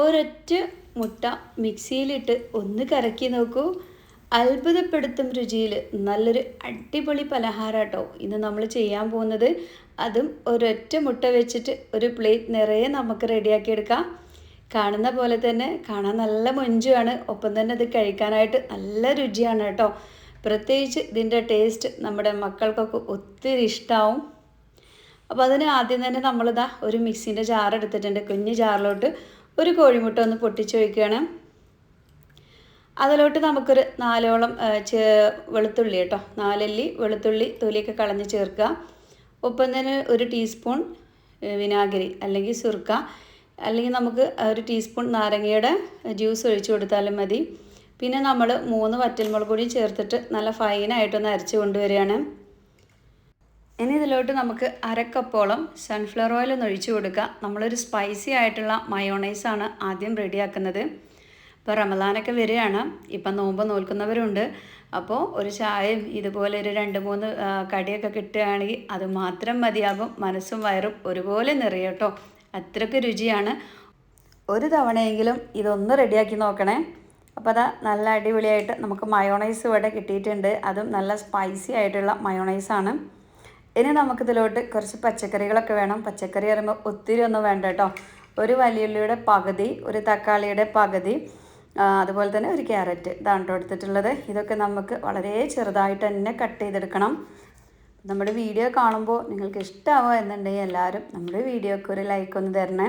ഒരൊറ്റ മുട്ട മിക്സിയിലിട്ട് ഒന്ന് കറക്കി നോക്കൂ. അത്ഭുതപ്പെടുത്തും രുചിയിൽ നല്ലൊരു അടിപൊളി പലഹാരം കേട്ടോ ഇന്ന് നമ്മൾ ചെയ്യാൻ പോകുന്നത് അതും ഒരൊറ്റ മുട്ട വെച്ചിട്ട് ഒരു പ്ലേറ്റ് നിറയെ നമുക്ക് റെഡിയാക്കി എടുക്കാം. കാണുന്ന പോലെ തന്നെ കാണാൻ നല്ല മൊഞ്ചുമാണ് ഒപ്പം തന്നെ അത് കഴിക്കാനായിട്ട് നല്ല രുചിയാണ് കേട്ടോ. പ്രത്യേകിച്ച് ഇതിന്റെ ടേസ്റ്റ് നമ്മുടെ മക്കൾക്കൊക്കെ ഒത്തിരി ഇഷ്ടമാവും അപ്പോൾ അതിന് ആദ്യം തന്നെ നമ്മളിതാ ഒരു മിക്സിന്റെ ജാർ എടുത്തിട്ടുണ്ട്. കുഞ്ഞ് ജാറിലോട്ട് ഒരു കോഴിമുട്ട ഒന്ന് പൊട്ടിച്ച് വയ്ക്കുകയാണ് അതിലോട്ട് നമുക്കൊരു നാലോളം ചേ വെളുത്തുള്ളി കേട്ടോ. നാലല്ലി വെളുത്തുള്ളി തൊലിയൊക്കെ കളഞ്ഞ് ചേർക്കുക. ഒപ്പം തന്നെ ഒരു ടീസ്പൂൺ വിനാഗിരി അല്ലെങ്കിൽ സുർക്ക. അല്ലെങ്കിൽ നമുക്ക് ഒരു ടീസ്പൂൺ നാരങ്ങയുടെ ജ്യൂസ് ഒഴിച്ചു കൊടുത്താലും മതി. പിന്നെ നമ്മൾ മൂന്ന് വറ്റൽമുളക് കൂടി ചേർത്തിട്ട് നല്ല ഫൈനായിട്ടൊന്ന് അരച്ച് കൊണ്ടുവരികയാണ്. ഇനി ഇതിലോട്ട് നമുക്ക് അരക്കപ്പോളം സൺഫ്ലവർ ഓയിൽ ഒന്ന് ഒഴിച്ചു കൊടുക്കുക നമ്മളൊരു സ്പൈസി ആയിട്ടുള്ള മയോണൈസാണ് ആദ്യം റെഡിയാക്കുന്നത് ഇപ്പോൾ റമദാനൊക്കെ വരികയാണ്. ഇപ്പം നോമ്പ് നോൽക്കുന്നവരുണ്ട്. അപ്പോൾ ഒരു ചായയും ഇതുപോലെ ഒരു രണ്ട് മൂന്ന് കടിയൊക്കെ കിട്ടുകയാണെങ്കിൽ അത് മാത്രം മതിയാകും. മനസ്സും വയറും ഒരുപോലെ നിറയും അത്രയ്ക്ക് രുചിയാണ്. ഒരു തവണയെങ്കിലും ഇതൊന്ന് റെഡിയാക്കി നോക്കണേ. അപ്പോൾ അതാ നല്ല അടിപൊളിയായിട്ട് നമുക്ക് മയോണൈസ് ഇവിടെ കിട്ടിയിട്ടുണ്ട്. അതും നല്ല സ്പൈസി ആയിട്ടുള്ള മയോണൈസാണ് ഇനി നമുക്കിതിലോട്ട് കുറച്ച് പച്ചക്കറികളൊക്കെ വേണം. പച്ചക്കറി പറയുമ്പോൾ ഒത്തിരി ഒന്നും വേണ്ട കേട്ടോ. ഒരു വലിയുള്ളിയുടെ പകുതി ഒരു തക്കാളിയുടെ പകുതി അതുപോലെ തന്നെ ഒരു ക്യാരറ്റ് ഇതാണ് എടുത്തിട്ടുള്ളത്. ഇതൊക്കെ നമുക്ക് വളരെ ചെറുതായിട്ട് തന്നെ കട്ട് ചെയ്തെടുക്കണം. നമ്മുടെ വീഡിയോ കാണുമ്പോൾ നിങ്ങൾക്ക് ഇഷ്ടമാവുക എന്നുണ്ടെങ്കിൽ എല്ലാവരും നമ്മുടെ വീഡിയോക്ക് ഒരു ലൈക്ക് ഒന്ന് തരണേ.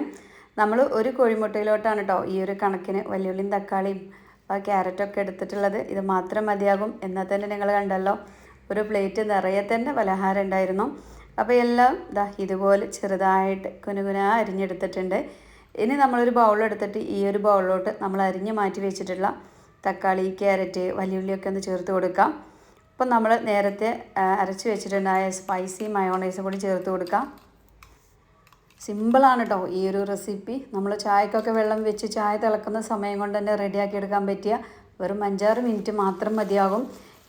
നമ്മൾ ഒരു കോഴിമുട്ടയിലോട്ടാണ് കേട്ടോ ഈ ഒരു കണക്കിന് വലിയുള്ളിയും തക്കാളിയും ക്യാരറ്റൊക്കെ എടുത്തിട്ടുള്ളത്. ഇത് മാത്രം മതിയാകും. എന്നാൽ തന്നെ നിങ്ങൾ കണ്ടല്ലോ. ഒരു പ്ലേറ്റ് നിറയെ തന്നെ പലഹാരം ഉണ്ടായിരുന്നു. അപ്പോൾ എല്ലാം ഇതാ ഇതുപോലെ ചെറുതായിട്ട് കുനുകുന അരിഞ്ഞെടുത്തിട്ടുണ്ട്. ഇനി നമ്മളൊരു ബൗളെടുത്തിട്ട് ഈ ഒരു ബൗളിലോട്ട് നമ്മൾ അരിഞ്ഞ് മാറ്റി വെച്ചിട്ടുള്ള തക്കാളി ക്യാരറ്റ് വലിയുള്ളിയൊക്കെ ഒന്ന് ചേർത്ത് കൊടുക്കാം. അപ്പം നമ്മൾ നേരത്തെ അരച്ച് വെച്ചിട്ടുണ്ടായ സ്പൈസി മയോണൈസും കൂടി ചേർത്ത് കൊടുക്കാം. സിമ്പിളാണ് കേട്ടോ ഈ ഒരു റെസിപ്പി നമ്മൾ ചായക്കൊക്കെ വെള്ളം വെച്ച് ചായ തിളക്കുന്ന സമയം കൊണ്ട് തന്നെ റെഡിയാക്കി എടുക്കാൻ പറ്റിയ വെറും അഞ്ചാറ് മിനിറ്റ് മാത്രം മതിയാകും.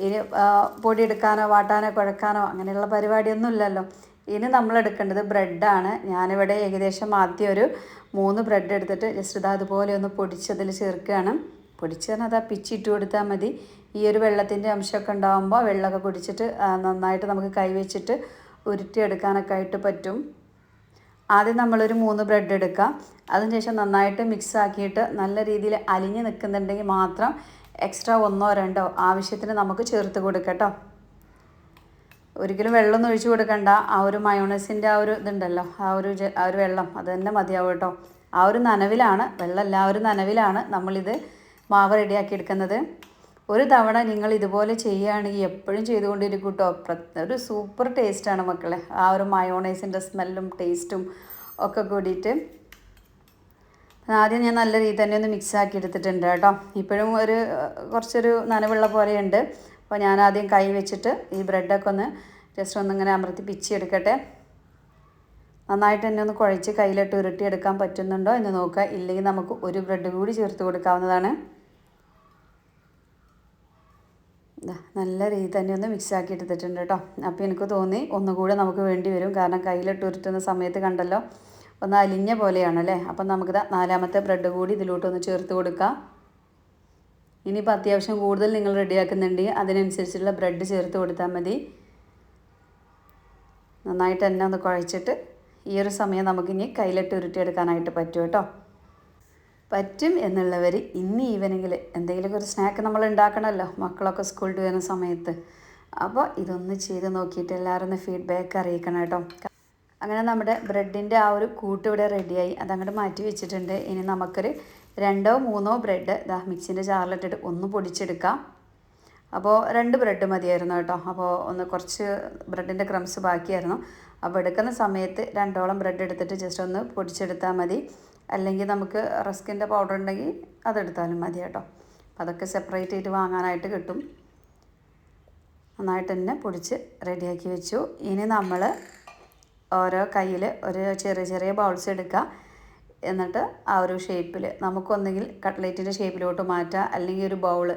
ഇനി പൊടിയെടുക്കാനോ വാട്ടാനോ കുഴക്കാനോ അങ്ങനെയുള്ള പരിപാടിയൊന്നും ഇല്ലല്ലോ ഇനി നമ്മൾ എടുക്കേണ്ടത് ബ്രെഡാണ്. ഞാനിവിടെ ഏകദേശം ആദ്യം ഒരു മൂന്ന് ബ്രെഡ് എടുത്തിട്ട് ജസ്റ്റ് ഇതാ അതുപോലെ ഒന്ന് പൊടിച്ചതിൽ ചേർക്കുകയാണ്. പൊടിച്ച് തന്നെ അതാ പിച്ചിട്ട് കൊടുത്താൽ മതി. ഈ ഒരു വെള്ളത്തിന്റെ അംശമൊക്കെ ഉണ്ടാകുമ്പോൾ വെള്ളമൊക്കെ കുടിച്ചിട്ട് നന്നായിട്ട് നമുക്ക് കൈവച്ചിട്ട് ഉരുട്ടിയെടുക്കാനൊക്കെ ആയിട്ട് പറ്റും. ആദ്യം നമ്മളൊരു മൂന്ന് ബ്രെഡ് എടുക്കാം. അതിനുശേഷം നന്നായിട്ട് മിക്സ് ആക്കിയിട്ട് നല്ല രീതിയിൽ അലിഞ്ഞ് നിൽക്കുന്നുണ്ടെങ്കിൽ മാത്രം എക്സ്ട്രാ ഒന്നോ രണ്ടോ ആവശ്യത്തിന് നമുക്ക് ചേർത്ത് കൊടുക്കട്ടോ. ഒരിക്കലും വെള്ളമൊന്നും ഒഴിച്ചു കൊടുക്കണ്ട. ആ ഒരു മയോണൈസിന്റെ ആ ഒരു ഇതുണ്ടല്ലോ ആ ഒരു ആ ഒരു വെള്ളം അത് തന്നെ മതിയാവും കേട്ടോ. ആ ഒരു നനവിലാണ് വെള്ളം വെള്ളമല്ല ആ ഒരു നനവിലാണ് നമ്മളിത് മാവ് റെഡിയാക്കി എടുക്കുന്നത്. ഒരു തവണ നിങ്ങൾ ഇതുപോലെ ചെയ്യുകയാണെങ്കിൽ എപ്പോഴും ചെയ്തുകൊണ്ടിരിക്കും കേട്ടോ. ഒരു സൂപ്പർ ടേസ്റ്റാണ് മക്കളെ. ആ ഒരു മയോണൈസിന്റെ സ്മെല്ലും ടേസ്റ്റും ഒക്കെ കൂടിയിട്ട്. ആദ്യം ഞാൻ നല്ല രീതി തന്നെ ഒന്ന് മിക്സ് ആക്കി എടുത്തിട്ടുണ്ട് കേട്ടോ. ഇപ്പോഴും ഒരു കുറച്ചൊരു നനവുള്ള പോലെയുണ്ട്. അപ്പോൾ ഞാൻ ആദ്യം കൈ വെച്ചിട്ട് ഈ ബ്രെഡൊക്കെ ഒന്ന് ജസ്റ്റ് ഒന്നിങ്ങനെ അമർത്തി പിച്ചി എടുക്കട്ടെ. നന്നായിട്ട് തന്നെ ഒന്ന് കുഴച്ച് കയ്യിലിട്ട് ഉരുട്ടിയെടുക്കാൻ പറ്റുന്നുണ്ടോ എന്ന് നോക്കുക. ഇല്ലെങ്കിൽ നമുക്ക് ഒരു ബ്രെഡ് കൂടി ചേർത്ത് കൊടുക്കാവുന്നതാണ്. നല്ല രീതി തന്നെ ഒന്ന് മിക്സ് ആക്കി എടുത്തിട്ടുണ്ട് കേട്ടോ. അപ്പോൾ എനിക്ക് തോന്നി ഒന്നുകൂടെ നമുക്ക് വേണ്ടി വരും. കാരണം കയ്യിലിട്ട് ഉരുട്ടുന്ന സമയത്ത് കണ്ടല്ലോ ഒന്ന് അലിഞ്ഞ പോലെയാണ് അല്ലേ അപ്പം നമുക്ക് നാലാമത്തെ ബ്രെഡ് കൂടി ഇതിലോട്ടൊന്ന് ചേർത്ത് കൊടുക്കാം. ഇനിയിപ്പോൾ അത്യാവശ്യം കൂടുതൽ നിങ്ങൾ റെഡിയാക്കുന്നുണ്ടെങ്കിൽ അതിനനുസരിച്ചുള്ള ബ്രെഡ് ചേർത്ത് കൊടുത്താൽ മതി. നന്നായിട്ട് തന്നെ ഒന്ന് കുഴച്ചിട്ട് ഈ ഒരു സമയം നമുക്കിനി കയ്യിലിട്ട് ഉരുട്ടിയെടുക്കാനായിട്ട് പറ്റും കേട്ടോ. പറ്റും എന്നുള്ളവർ ഇന്ന് ഈവനിങ്ങിൽ എന്തെങ്കിലുമൊക്കെ ഒരു സ്നാക്ക് നമ്മൾ ഉണ്ടാക്കണമല്ലോ. മക്കളൊക്കെ സ്കൂളിൽ വരുന്ന സമയത്ത്. അപ്പോൾ ഇതൊന്ന് ചെയ്ത് നോക്കിയിട്ട് എല്ലാവരും ഒന്ന് ഫീഡ്ബാക്ക് അറിയിക്കണം കേട്ടോ. അങ്ങനെ നമ്മുടെ ബ്രെഡിന്റെ ആ ഒരു കൂട്ട് ഇവിടെ റെഡിയായി. അതങ്ങോട്ട് മാറ്റി വെച്ചിട്ടുണ്ട്. ഇനി നമുക്കൊരു രണ്ടോ മൂന്നോ ബ്രെഡ് ഇതാ മിക്സിന്റെ ജാറിലിട്ടിട്ട് ഒന്ന് പൊടിച്ചെടുക്കാം. അപ്പോൾ രണ്ട് ബ്രെഡ് മതിയായിരുന്നു കേട്ടോ. അപ്പോൾ ഒന്ന് കുറച്ച് ബ്രെഡിന്റെ ക്രംസ് ബാക്കിയായിരുന്നു. അപ്പോൾ എടുക്കുന്ന സമയത്ത് രണ്ടോളം ബ്രെഡ് എടുത്തിട്ട് ജസ്റ്റ് ഒന്ന് പൊടിച്ചെടുത്താൽ മതി. അല്ലെങ്കിൽ നമുക്ക് റസ്കിന്റെ പൗഡർ ഉണ്ടെങ്കിൽ അതെടുത്താലും മതി കേട്ടോ. അപ്പോൾ അതൊക്കെ സെപ്പറേറ്റ് ചെയ്ത് വാങ്ങാനായിട്ട് കിട്ടും. നന്നായിട്ട് തന്നെ പൊടിച്ച് റെഡിയാക്കി വെച്ചു. ഇനി നമ്മൾ ഓരോ കയ്യിൽ ഒരു ചെറിയ ചെറിയ ബൗൾസ് എടുക്കുക. എന്നിട്ട് ആ ഒരു ഷേപ്പിൽ നമുക്കൊന്നെങ്കിൽ കട്ട്ലേറ്റിന്റെ ഷേപ്പിലോട്ട് മാറ്റാം. അല്ലെങ്കിൽ ഒരു ബൗൾ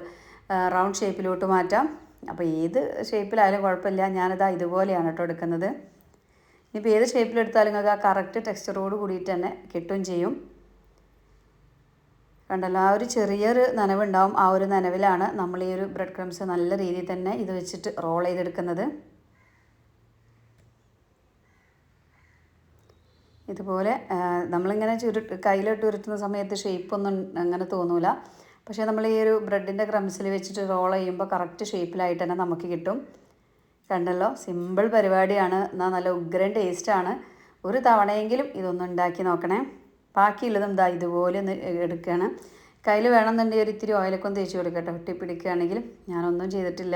റൗണ്ട് ഷേപ്പിലോട്ട് മാറ്റാം. അപ്പോൾ ഏത് ഷേപ്പിലായാലും കുഴപ്പമില്ല. ഞാനിതാ ഇതുപോലെയാണ് കേട്ടോ എടുക്കുന്നത്. ഇനിയിപ്പോൾ ഏത് ഷേപ്പിലെടുത്താലും നിങ്ങൾക്ക് ആ കറക്റ്റ് ടെക്സ്ചറോട് കൂടിയിട്ട് തന്നെ കിട്ടുകയും ചെയ്യും. കണ്ടല്ലോ ആ ഒരു ചെറിയൊരു നനവുണ്ടാവും. ആ ഒരു നനവിലാണ് നമ്മൾ ഈ ഒരു ബ്രെഡ് ക്രംസ് നല്ല രീതിയിൽ തന്നെ ഇത് വെച്ചിട്ട് റോൾ ചെയ്തെടുക്കുന്നത്. ഇതുപോലെ നമ്മളിങ്ങനെ ചുരു കയ്യിലിട്ട് ഉരുട്ടുന്ന സമയത്ത് ഷേപ്പൊന്നും അങ്ങനെ തോന്നൂല. പക്ഷേ നമ്മൾ ഈ ഒരു ബ്രെഡിന്റെ ക്രംസിൽ വെച്ചിട്ട് റോൾ ചെയ്യുമ്പോൾ കറക്റ്റ് ഷേപ്പിലായിട്ട് തന്നെ നമുക്ക് കിട്ടും. കണ്ടല്ലോ? സിമ്പിൾ പരിപാടിയാണ്. എന്നാൽ നല്ല ഉഗ്രൻ ടേസ്റ്റാണ്. ഒരു തവണയെങ്കിലും ഇതൊന്നും ഉണ്ടാക്കി നോക്കണേ. ബാക്കിയുള്ളതും ഇതാ ഇതുപോലെ ഒന്ന് എടുക്കുകയാണ് കയ്യിൽ വേണമെന്നുണ്ടെങ്കിൽ ഒരു ഇത്തിരി ഓയിലൊക്കെ ഒന്ന് തേച്ച് കൊടുക്കട്ടെ. ഒട്ടിപ്പിടിക്കുകയാണെങ്കിലും ഞാനൊന്നും ചെയ്തിട്ടില്ല.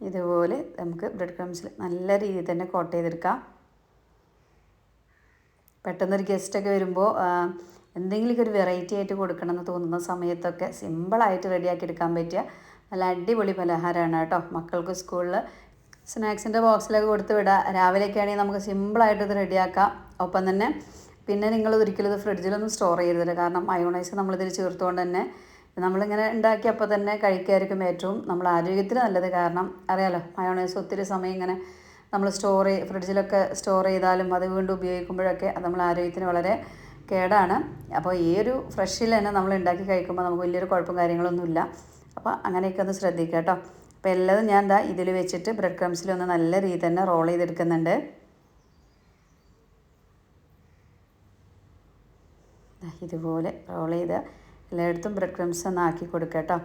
ഇതുപോലെ നമുക്ക് ബ്രെഡ് ക്രംസിൽ നല്ല രീതിയിൽ തന്നെ കോട്ട് ചെയ്തെടുക്കാം. പെട്ടെന്നൊരു ഗസ്റ്റൊക്കെ വരുമ്പോൾ എന്തെങ്കിലുമൊക്കെ ഒരു വെറൈറ്റി ആയിട്ട് കൊടുക്കണം എന്ന് തോന്നുന്ന സമയത്തൊക്കെ സിമ്പിളായിട്ട് റെഡിയാക്കി എടുക്കാൻ പറ്റിയ നല്ല അടിപൊളി പലഹാരമാണ് കേട്ടോ. മക്കൾക്ക് സ്കൂളിൽ സ്നാക്സിന്റെ ബോക്സിലൊക്കെ കൊടുത്ത് വിടാം. രാവിലെയൊക്കെ ആണെങ്കിൽ നമുക്ക് സിമ്പിളായിട്ട് ഇത് റെഡിയാക്കാം ഒപ്പം തന്നെ പിന്നെ നിങ്ങൾ ഒരിക്കലും ഇത് ഫ്രിഡ്ജിലൊന്നും സ്റ്റോർ ചെയ്യരുത്. കാരണം അയോണൈസ് നമ്മളിതിൽ ചേർത്തുകൊണ്ട് തന്നെ നമ്മളിങ്ങനെ ഉണ്ടാക്കിയപ്പോൾ തന്നെ കഴിക്കായിരിക്കും ഏറ്റവും നമ്മൾ ആരോഗ്യത്തിന് നല്ലത്. കാരണം അറിയാലോ മയോണൈസ് ഒത്തിരി സമയം ഇങ്ങനെ നമ്മൾ സ്റ്റോർ ഫ്രിഡ്ജിലൊക്കെ സ്റ്റോർ ചെയ്താലും അത് വീണ്ടും ഉപയോഗിക്കുമ്പോഴൊക്കെ അത് നമ്മൾ ആരോഗ്യത്തിന് വളരെ കേടാണ്. അപ്പോൾ ഈ ഒരു ഫ്രഷിൽ തന്നെ നമ്മൾ ഉണ്ടാക്കി കഴിക്കുമ്പോൾ നമുക്ക് വലിയൊരു കുഴപ്പം കാര്യങ്ങളൊന്നുമില്ല അപ്പോൾ അങ്ങനെയൊക്കെ ഒന്ന് ശ്രദ്ധിക്കുക കേട്ടോ. അപ്പോൾ എല്ലാതും ഞാൻ എന്താ ഇതിൽ വെച്ചിട്ട് ബ്രെഡ് ക്രംസിലൊന്ന് നല്ല രീതി തന്നെ റോൾ ചെയ്തെടുക്കുന്നുണ്ട്. ഇതുപോലെ റോൾ ചെയ്ത് എല്ലായിടത്തും ബ്രെഡ് ക്രംസ് ഒന്ന് ആക്കി കൊടുക്കുക കേട്ടോ.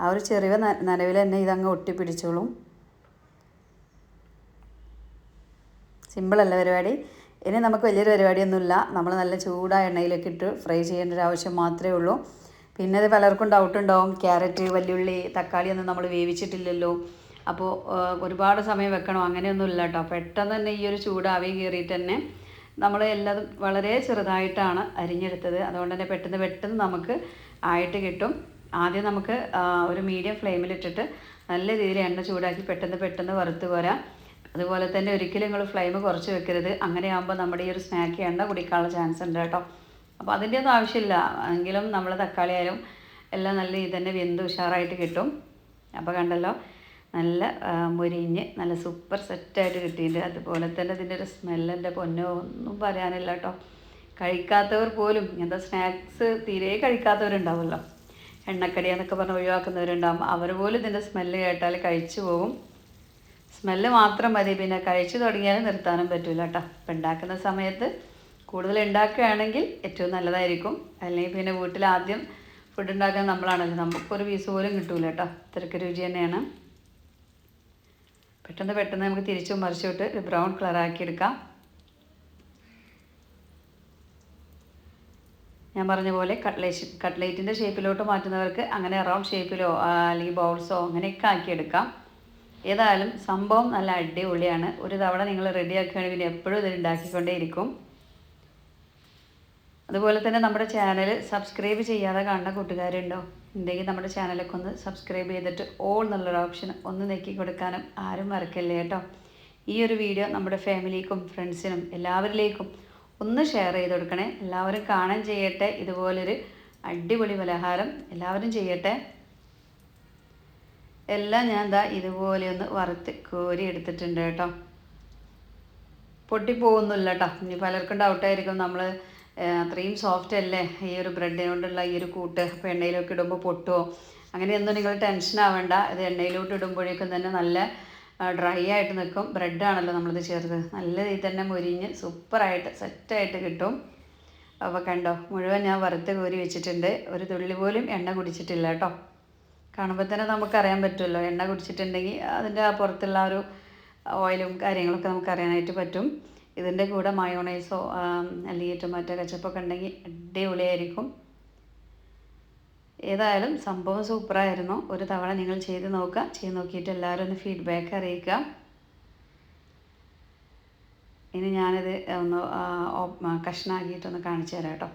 ആ ഒരു ചെറിയ നനവിൽ തന്നെ ഇതങ്ങ് ഒട്ടിപ്പിടിച്ചോളും. സിമ്പിളല്ല പരിപാടി. ഇനി നമുക്ക് വലിയൊരു പരിപാടിയൊന്നുമില്ല. നമ്മൾ നല്ല ചൂടായ എണ്ണയിലേക്ക് ഇട്ട് ഫ്രൈ ചെയ്യേണ്ട ഒരു ആവശ്യം മാത്രമേ ഉള്ളൂ. പിന്നെ അത് പലർക്കും ഡൗട്ട് ഉണ്ടാവും. ക്യാരറ്റ് വല്യുള്ളി തക്കാളി ഒന്നും നമ്മൾ വേവിച്ചിട്ടില്ലല്ലോ. അപ്പോൾ ഒരുപാട് സമയം വെക്കണോ. അങ്ങനെയൊന്നുമില്ല കേട്ടോ. പെട്ടെന്ന് തന്നെ ഈ ഒരു ചൂടാവി കയറിയിട്ട് തന്നെ നമ്മൾ എല്ലാം വളരെ ചെറുതായിട്ടാണ് അരിഞ്ഞെടുത്തത്. അതുകൊണ്ട് തന്നെ പെട്ടെന്ന് പെട്ടെന്ന് നമുക്ക് ആയിട്ട് കിട്ടും. ആദ്യം നമുക്ക് ഒരു മീഡിയം ഫ്ലെയിമിലിട്ടിട്ട് നല്ല രീതിയിൽ എണ്ണ ചൂടാക്കി പെട്ടെന്ന് പെട്ടെന്ന് വറുത്ത് പോരാം അതുപോലെ തന്നെ ഒരിക്കലും നിങ്ങൾ ഫ്ലെയിം കുറച്ച് വെക്കരുത്. അങ്ങനെയാകുമ്പോൾ നമ്മുടെ ഈ ഒരു സ്നാക്ക് എണ്ണ കുടിക്കാനുള്ള ചാൻസ് ഉണ്ട് കേട്ടോ. അപ്പോൾ അതിന്റെ ഒന്നും ആവശ്യമില്ല. എങ്കിലും നമ്മൾ തക്കാളി ആയാലും എല്ലാം നല്ല ഇത് തന്നെ വെന്ത് ഉഷാറായിട്ട് കിട്ടും. അപ്പോൾ കണ്ടല്ലോ നല്ല മുരിഞ്ഞ് നല്ല സൂപ്പർ സെറ്റായിട്ട് കിട്ടിയിട്ടുണ്ട്. അതുപോലെ തന്നെ ഇതിന്റെ ഒരു സ്മെല്ലിന്റെ പൊന്നോ ഒന്നും പറയാനില്ല കേട്ടോ. കഴിക്കാത്തവർ പോലും ഇങ്ങനത്തെ സ്നാക്സ് തീരെ കഴിക്കാത്തവരുണ്ടാവുമല്ലോ. എണ്ണക്കടി എന്നൊക്കെ പറഞ്ഞ് ഒഴിവാക്കുന്നവരുണ്ടാവും അവർ പോലും ഇതിന്റെ സ്മെല്ല് കേട്ടാൽ കഴിച്ചു പോകും. സ്മെല്ല് മാത്രം മതി. പിന്നെ കഴിച്ചു തുടങ്ങിയാലും നിർത്താനും പറ്റില്ല കേട്ടോ അപ്പം ഉണ്ടാക്കുന്ന സമയത്ത് കൂടുതൽ ഉണ്ടാക്കുകയാണെങ്കിൽ ഏറ്റവും നല്ലതായിരിക്കും. അല്ലെങ്കിൽ പിന്നെ വീട്ടിൽ ആദ്യം ഫുഡ് ഉണ്ടാക്കാൻ നമ്മളാണല്ലോ. നമുക്കൊരു പീസ് പോലും കിട്ടൂല കേട്ടോ ഇത്രയ്ക്ക് രുചി തന്നെയാണ്. പെട്ടെന്ന് പെട്ടെന്ന് നമുക്ക് തിരിച്ചും മറിച്ചിട്ട് ഒരു ബ്രൗൺ കളറാക്കി എടുക്കാം. ഞാൻ പറഞ്ഞ പോലെ കട്ട്ലേറ്റ് കട്ട്ലേറ്റിന്റെ ഷേപ്പിലോട്ട് മാറ്റുന്നവർക്ക് അങ്ങനെ റൗണ്ട് ഷേപ്പിലോ അല്ലെങ്കിൽ ബൗൾസോ അങ്ങനെയൊക്കെ ആക്കിയെടുക്കാം ഏതായാലും സംഭവം നല്ല അടിപൊളിയാണ്. ഒരു തവണ നിങ്ങൾ റെഡിയാക്കുകയാണെങ്കിൽ പിന്നെ എപ്പോഴും ഇത് ഉണ്ടാക്കിക്കൊണ്ടേയിരിക്കും. അതുപോലെ തന്നെ നമ്മുടെ ചാനൽ സബ്സ്ക്രൈബ് ചെയ്യാതെ കാണുന്ന കൂട്ടുകാരുണ്ടോ? ഉണ്ടെങ്കിൽ നമ്മുടെ ചാനലൊക്കെ ഒന്ന് സബ്സ്ക്രൈബ് ചെയ്തിട്ട് ഓൾ എന്നുള്ളൊരു ഓപ്ഷൻ ഒന്ന് നെക്കി കൊടുക്കാനും ആരും മറക്കല്ലേ കേട്ടോ. ഈ ഒരു വീഡിയോ നമ്മുടെ ഫാമിലിക്കും ഫ്രണ്ട്സിനും എല്ലാവരിലേക്കും ഒന്ന് ഷെയർ ചെയ്ത് കൊടുക്കണേ. എല്ലാവരും കാണാൻ ചെയ്യട്ടെ. ഇതുപോലൊരു അടിപൊളി പലഹാരം എല്ലാവരും ചെയ്യട്ടെ. എല്ലാം ഞാൻ ദാ ഇതുപോലെ ഒന്ന് വറുത്ത് കോരി എടുത്തിട്ടുണ്ട് കേട്ടോ. പൊട്ടിപ്പോകുന്നില്ല കേട്ടോ. ഇനി പലർക്കും ഡൗട്ടായിരിക്കും നമ്മൾ അത്രയും സോഫ്റ്റ് അല്ലേ? ഈ ഒരു ബ്രെഡ് ഈ ഒരു കൂട്ട്. അപ്പോൾ എണ്ണയിലൊക്കെ ഇടുമ്പോൾ പൊട്ടുമോ അങ്ങനെയൊന്നും നിങ്ങൾ ടെൻഷൻ ആവേണ്ട. ഇത് എണ്ണയിലോട്ട് ഇടുമ്പോഴേക്കും തന്നെ നല്ല ഡ്രൈ ആയിട്ട് നിൽക്കും. ബ്രെഡാണല്ലോ നമ്മളിത് ചേർത്ത്. നല്ല രീതിയിൽ തന്നെ മുരിഞ്ഞ് സൂപ്പറായിട്ട് സെറ്റായിട്ട് കിട്ടും. അപ്പോൾ കണ്ടോ മുഴുവൻ ഞാൻ വറുത്ത് കോരി വെച്ചിട്ടുണ്ട്. ഒരു തുള്ളി പോലും എണ്ണ കുടിച്ചിട്ടില്ല കേട്ടോ. കാണുമ്പോൾ തന്നെ നമുക്കറിയാൻ പറ്റുമല്ലോ. എണ്ണ കുടിച്ചിട്ടുണ്ടെങ്കിൽ അതിന്റെ ആ പുറത്തുള്ള ഒരു ഓയിലും കാര്യങ്ങളൊക്കെ നമുക്ക് അറിയാനായിട്ട് പറ്റും. ഇതിന്റെ കൂടെ മയോണൈസോ അല്ലെങ്കിൽ ടൊമാറ്റോ കച്ചപ്പൊക്കെ ഉണ്ടെങ്കിൽ അടിപൊളിയായിരിക്കും. ഏതായാലും സംഭവം സൂപ്പറായിരുന്നു. ഒരു തവണ നിങ്ങൾ ചെയ്ത് നോക്കുക. ചെയ്ത് നോക്കിയിട്ട് എല്ലാവരും ഒന്ന് ഫീഡ്ബാക്ക് അറിയിക്കുക. ഇനി ഞാനിത് ഒന്ന് കഷ്ണാക്കിയിട്ടൊന്ന് കാണിച്ചു തരാം കേട്ടോ.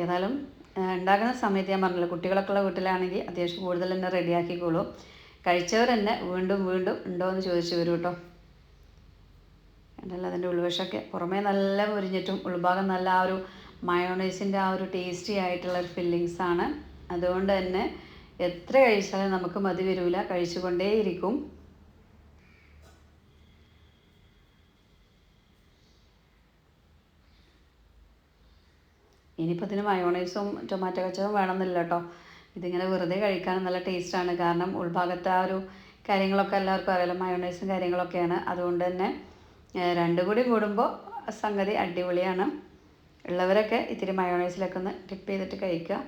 ഏതായാലും ഉണ്ടാക്കുന്ന സമയത്ത് ഞാൻ പറഞ്ഞല്ലോ കുട്ടികളൊക്കെ ഉള്ള വീട്ടിലാണെങ്കിൽ അത്യാവശ്യം കൂടുതൽ തന്നെ റെഡിയാക്കിക്കോളൂ. കഴിച്ചവർ തന്നെ വീണ്ടും വീണ്ടും ഉണ്ടോ എന്ന് ചോദിച്ചു വരും കേട്ടോ ഉണ്ടല്ലോ അതിന്റെ ഉൾവശമൊക്കെ പുറമേ നല്ല പൊരിഞ്ഞിട്ടും ഉൾഭാഗം നല്ല ആ ഒരു മയോണൈസിന്റെ ആ ഒരു ടേസ്റ്റി ആയിട്ടുള്ള ഒരു ഫില്ലിങ്സ് ആണ്. അതുകൊണ്ട് തന്നെ എത്ര കഴിച്ചാലും നമുക്ക് മതി വരില്ല കഴിച്ചുകൊണ്ടേയിരിക്കും ഇനിയിപ്പോൾ ഇതിന് മയോണൈസും ടൊമാറ്റോ കച്ചവും വേണമെന്നില്ല കേട്ടോ. ഇതിങ്ങനെ വെറുതെ കഴിക്കാൻ നല്ല ടേസ്റ്റാണ് കാരണം ഉൾഭാഗത്ത് ആ ഒരു കാര്യങ്ങളൊക്കെ എല്ലാവർക്കും അറിയാലോ മയോണൈസും കാര്യങ്ങളൊക്കെയാണ്. അതുകൊണ്ട് തന്നെ രണ്ടു കൂടി കൂടുമ്പോൾ സംഗതി അടിപൊളിയാണ്. ഉള്ളവരൊക്കെ ഇത്തിരി മയോണൈസിലൊക്കെ ഒന്ന് ടിപ്പ് ചെയ്തിട്ട് കഴിക്കുക.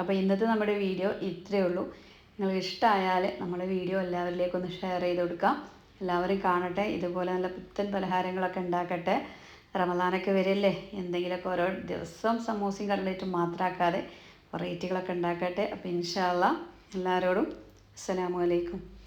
അപ്പോൾ ഇന്നത്തെ നമ്മുടെ വീഡിയോ ഇത്രയേ ഉള്ളൂ. നിങ്ങൾക്ക് ഇഷ്ടമായാൽ നമ്മുടെ വീഡിയോ എല്ലാവരിലേക്കൊന്ന് ഷെയർ ചെയ്ത് കൊടുക്കാം. എല്ലാവരും കാണട്ടെ. ഇതുപോലെ നല്ല പുത്തൻ പലഹാരങ്ങളൊക്കെ ഉണ്ടാക്കട്ടെ. റമദാനൊക്കെ വരില്ലേ? എന്തെങ്കിലുമൊക്കെ ഓരോ ദിവസം സമൂസയും കടലേറ്റും മാത്രമാക്കാതെ വെറൈറ്റികളൊക്കെ ഉണ്ടാക്കട്ടെ. അപ്പോൾ ഇൻഷാല്ല എല്ലാവരോടും അസ്സലാമു അലൈക്കും.